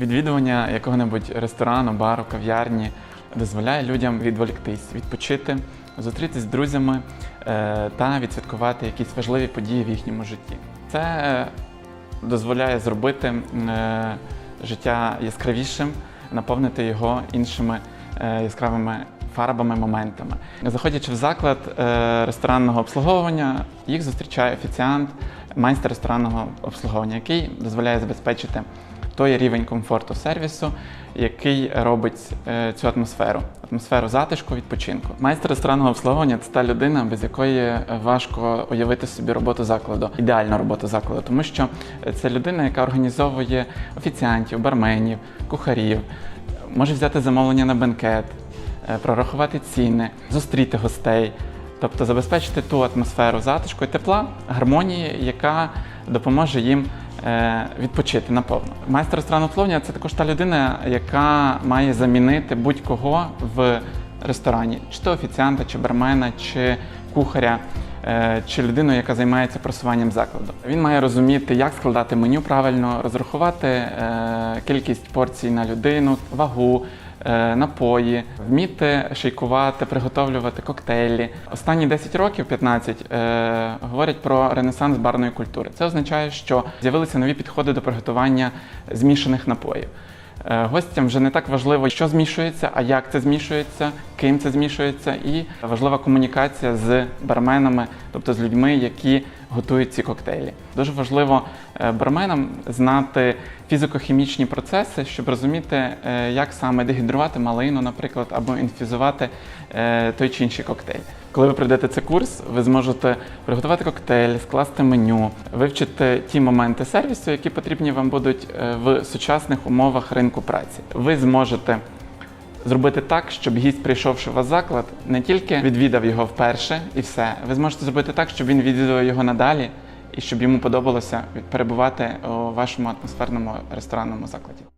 Відвідування якого-небудь ресторану, бару, кав'ярні дозволяє людям відволіктись, відпочити, зустрітися з друзями е, та відсвяткувати якісь важливі події в їхньому житті. Це е, дозволяє зробити е, життя яскравішим, наповнити його іншими яскравими фарбами, моментами. Заходячи в заклад ресторанного обслуговування, їх зустрічає офіціант, майстер ресторанного обслуговування, який дозволяє забезпечити той рівень комфорту сервісу, який робить е, цю атмосферу, атмосферу затишку, відпочинку. Майстер ресторанного обслуговування це та людина, без якої е, важко уявити собі роботу закладу, ідеальну роботу закладу, тому що е, це людина, яка організовує офіціантів, барменів, кухарів, може взяти замовлення на бенкет, прорахувати ціни, зустріти гостей. Тобто забезпечити ту атмосферу затишку і тепла, гармонії, яка допоможе їм відпочити напевно. Майстер обслуговування – це також та людина, яка має замінити будь-кого в ресторані, чи то офіціанта, чи бармена, чи кухаря. е, Чи людину, яка займається просуванням закладу, він має розуміти, як складати меню правильно, розрахувати е, кількість порцій на людину, вагу, е, напої, вміти шейкувати, приготовлювати коктейлі. Останні 10 років, 15, е, говорять про ренесанс барної культури. Це означає, що з'явилися нові підходи до приготування змішаних напоїв. Е, Гостям вже не так важливо, що змішується, а як це змішується, ким це змішується, і важлива комунікація з барменами, тобто з людьми, які готують ці коктейлі. Дуже важливо е, барменам знати фізико-хімічні процеси, щоб розуміти, е, як саме дегідрувати малину, наприклад, або інфізувати е, той чи інший коктейль. Коли ви пройдете цей курс, ви зможете приготувати коктейль, скласти меню, вивчити ті моменти сервісу, які потрібні вам будуть в сучасних умовах ринку праці. Ви зможете зробити так, щоб гість, прийшовши в вас заклад, не тільки відвідав його вперше і все. Ви зможете зробити так, щоб він відвідував його надалі і щоб йому подобалося перебувати у вашому атмосферному ресторанному закладі.